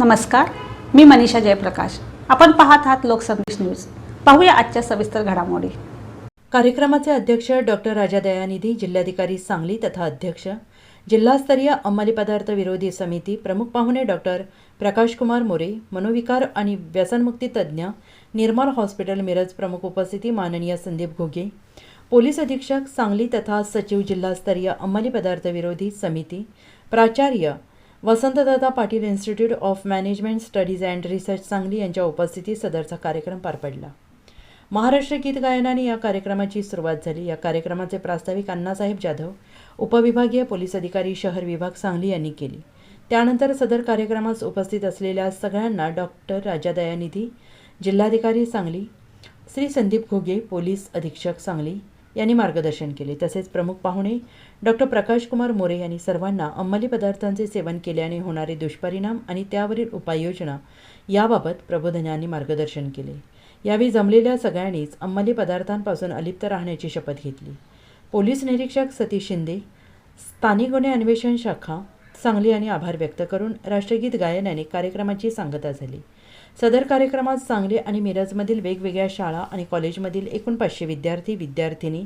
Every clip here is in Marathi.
नमस्कार मी मनीषा जयप्रकाश. आपण पाहत आहात लोकसंदेश न्यूज. पाहूया आजच्या सविस्तर घडामोडी. कार्यक्रमाचे अध्यक्ष डॉक्टर राजा दयानिधी जिल्हाधिकारी सांगली तथा अध्यक्ष जिल्हास्तरीय अंमली पदार्थ विरोधी समिती प्रमुख पाहुणे डॉक्टर प्रकाशकुमार मोरे मनोविकार आणि व्यसनमुक्ती तज्ज्ञ निर्मल हॉस्पिटल मिरज प्रमुख उपस्थिती माननीय संदीप घोगे पोलीस अधीक्षक सांगली तथा सचिव जिल्हास्तरीय अंमली पदार्थ विरोधी समिती प्राचार्य Vasantdada Patil institute of management studies and research Sangli यांच्या उपस्थितीत सदरचा कार्यक्रम पार पडला. महाराष्ट्र गीत गायनाने या कार्यक्रमाची सुरुवात झाली. या कार्यक्रमाचे प्रास्ताविक अण्णासाहेब जाधव उपविभागीय पोलीस अधिकारी शहर विभाग सांगली यांनी केली. त्यानंतर सदर कार्यक्रमास उपस्थित असलेल्या सगळ्यांना डॉक्टर राजा दयानिधी जिल्हाधिकारी सांगली श्री संदीप घोगे पोलीस अधीक्षक सांगली यांनी मार्गदर्शन केले. तसेच प्रमुख पाहुणे डॉक्टर प्रकाशकुमार मोरे यांनी सर्वांना अंमली पदार्थांचे सेवन केल्याने होणारे दुष्परिणाम आणि त्यावरील उपाययोजना याबाबत प्रबोधनाने मार्गदर्शन केले. यावेळी जमलेल्या सगळ्यांनीच अंमली पदार्थांपासून अलिप्त राहण्याची शपथ घेतली. पोलीस निरीक्षक सतीश शिंदे स्थानिक गुन्हे अन्वेषण शाखा सांगली यांनी आभार व्यक्त करून राष्ट्रगीत गायनाने कार्यक्रमाची सांगता झाली. सदर कार्यक्रमात सांगली आणि मिरजमधील वेगवेगळ्या शाळा आणि कॉलेजमधील एकूण पाचशे विद्यार्थी विद्यार्थिनी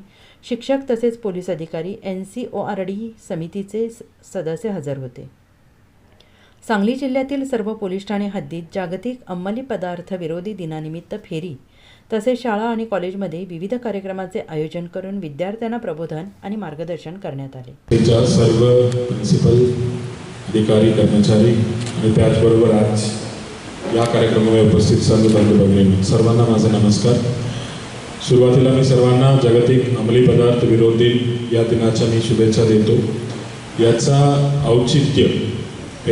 शिक्षक तसेच पोलीस अधिकारी N C O R D समितीचे स- सदस्य हजर होते. सांगली जिल्ह्यातील सर्व पोलीस ठाणे हद्दीत जागतिक अंमली पदार्थ विरोधी दिनानिमित्त फेरी तसेच शाळा आणि कॉलेजमध्ये विविध कार्यक्रमाचे आयोजन करून विद्यार्थ्यांना प्रबोधन आणि मार्गदर्शन करण्यात आले. सर्व प्रिन्सिपल अधिकारी कर्मचारी आणि त्याचबरोबर आज या कार्यक्रमामध्ये उपस्थित सर्व बंधू भगिनी सर्वांना माझा नमस्कार. सुरुवातीला मी सर्वांना जागतिक अंमली पदार्थ विरोधी या दिनाच्या मी शुभेच्छा देतो. याचा औचित्य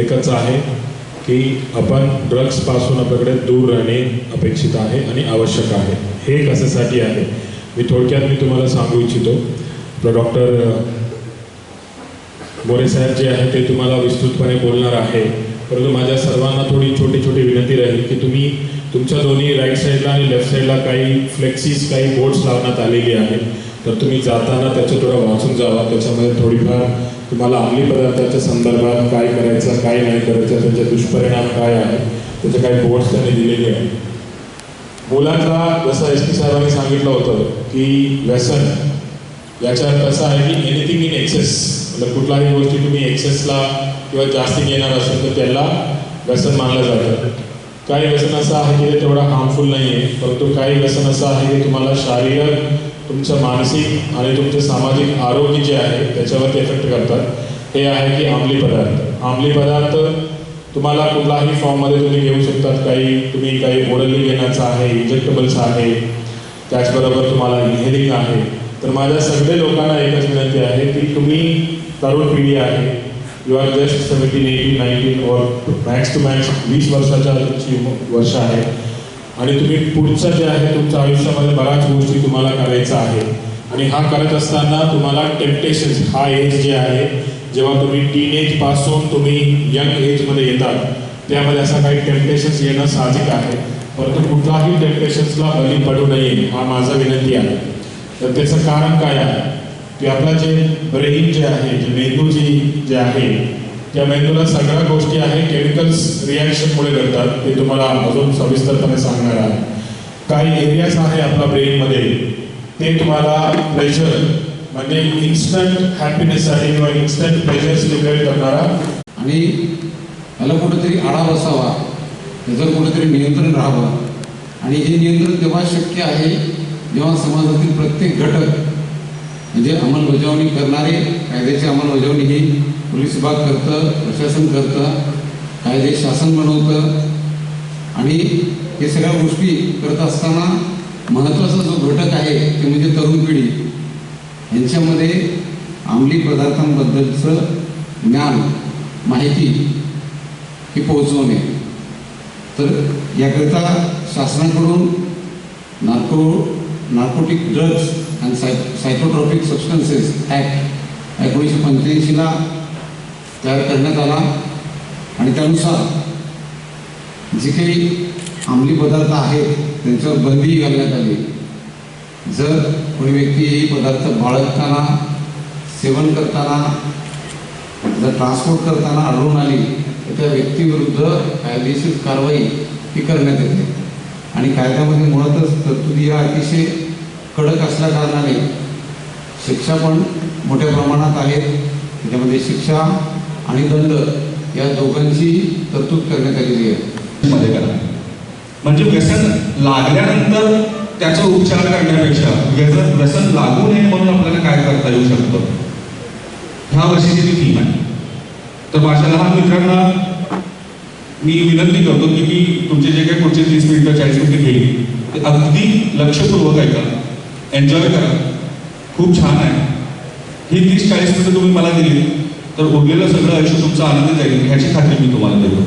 एकच आहे की आपण ड्रग्सपासून आपल्याकडे दूर राहणे अपेक्षित आहे आणि आवश्यक आहे. हे कशासाठी आहे? मी थोडक्यात मी तुम्हाला सांगू इच्छितो. आपलं डॉक्टर मोरे साहेब जे आहे ते तुम्हाला विस्तृतपणे बोलणार आहे. परंतु माझ्या सर्वांना थोडी छोटी छोटी विनंती राहील की तुम्ही तुमच्या दोन्ही राईट साईडला आणि लेफ्ट साईडला काही फ्लेक्सीस काही बोर्ड्स लावण्यात आलेली आहेत. तर तुम्ही जाताना त्याचं थोडं वाचून जावा. त्याच्यामध्ये थोडीफार तुम्हाला अंमली पदार्थाच्या संदर्भात काय करायचं काय नाही करायचं त्याचे दुष्परिणाम काय आहे त्याचे काही बोर्ड्स त्यांनी दिलेले आहेत. मुलांना जसं एस पी साहेबांनी सांगितलं होतं की व्यसन याच्यात असं आहे की एनिथिंग इन एक्सेस म्हणजे कुठलाही गोष्टी तुम्ही एक्सेसला किंवा जास्ती घेणार असेल तर त्याला व्यसन मानलं जातं. काही व्यसन असं आहे की ते तेवढं हार्मफुल नाही आहे परंतु काही व्यसन असं आहे की तुम्हाला शारीरिक तुमचं मानसिक आणि तुमचे सामाजिक आरोग्य जे आहे त्याच्यावरती इफेक्ट करतात. हे आहे की अंमली पदार्थ. अंमली पदार्थ तुम्हाला कुठलाही फॉर्ममध्ये तुम्ही घेऊ शकतात. काही तुम्ही काही ओरली घेण्याचं आहे इंजेक्टेबल्स आहे त्याचबरोबर तुम्हाला इन्हेलिंग आहे. तर माझ्या सगळे लोकांना एकच विनंती आहे की तुम्ही तरुण पिढी आहे. You are just seventeen eighteen nineteen और मॅक्स टू मॅक्स वीस वर्षाच्या तुमची वर्ष आहे. आणि तुम्ही पुढचं जे आहे तुमच्या आयुष्यामध्ये बऱ्याच गोष्टी तुम्हाला करायचं आहे. आणि हा करत असताना तुम्हाला टेम्पटेशन्स हा एज जे आहे जेव्हा तुम्ही टीन एजपासून तुम्ही यंग एजमध्ये येतात त्यामध्ये असं काही टेम्पटेशन्स येणं साहजिक आहे. परंतु कुठलाही टेम्पटेशन्सला बली पडू नये हा माझा विनंती आहे. तर त्याचं कारण काय आहे? की आपला जे ब्रेन जे आहे जे मेंदू जी जे आहे त्या मेंदूला सगळ्या गोष्टी आहे केमिकल्स रिॲक्शनमुळे घडतात ते तुम्हाला अजून सविस्तरपणे सांगणार आहे. काही एरियाज आहे आपल्या ब्रेनमध्ये ते तुम्हाला प्लेजर म्हणजे इन्स्टंट हॅपीनेससाठी किंवा इन्स्टंट प्लेजर सिलेक्ट करणारा. आणि त्याला कुठेतरी आळा बसावा त्याचं कुठेतरी नियंत्रण राहावं आणि हे नियंत्रण तेव्हा शक्य आहे? जेव्हा समाजातील प्रत्येक घटक म्हणजे अंमलबजावणी करणारे कायद्याची अंमलबजावणी ही पोलीस विभाग करतं प्रशासन करतं कायदे शासन बनवतं आणि हे सगळ्या गोष्टी करत असताना महत्त्वाचा जो घटक आहे ते म्हणजे तरुण पिढी. यांच्यामध्ये अंमली पदार्थांबद्दलचं ज्ञान माहिती ही पोहोचवणे तर याकरिता शासनाकडून नार्को नार्कोटिक ड्रग्ज अँड साय सायकोट्रॉपिक सबस्टन्सेस ॲक्ट एकोणीसशे पंच्याऐंशीला तयार करण्यात आला. आणि त्यानुसार जे काही अंमली पदार्थ आहेत त्यांच्यावर बंदी घालण्यात आली. जर कोणी व्यक्ती हे पदार्थ बाळगताना सेवन करताना जर ट्रान्सपोर्ट करताना आढळून आली तर त्या व्यक्तीविरुद्ध कायदेशीर कारवाई ही करण्यात येते. आणि कायद्यामध्ये मुळातच तरतुदी या अतिशय कडक असल्या कारणाने शिक्षा पण मोठ्या प्रमाणात आहेत त्याच्यामध्ये शिक्षा आणि दंड या दोघांची तरतूद करण्यात आलेली आहे. मध्ये करा. म्हणजे व्यसन लागल्यानंतर त्याचा उपचार करण्यापेक्षा व्यसन व्यसन लागू नये म्हणून आपल्याला काय करता येऊ शकतं? ह्या वर्षीची ती थीम आहे. तर माझ्या लहान मित्रांना मी विनंती करतो की मी तुमचे जे काही पुढचे तीस मिनिटं चाळीस मिनिटं घेईल ते अगदी लक्षपूर्वक ऐका. एन्जॉय करा. खूप छान आहे. ही तीस चाळीस मिनिटं तुम्ही मला दिली तर उरलेलं सगळं आयुष्य तुमचं आनंद जाईल ह्याची खात्री मी तुम्हाला देतो.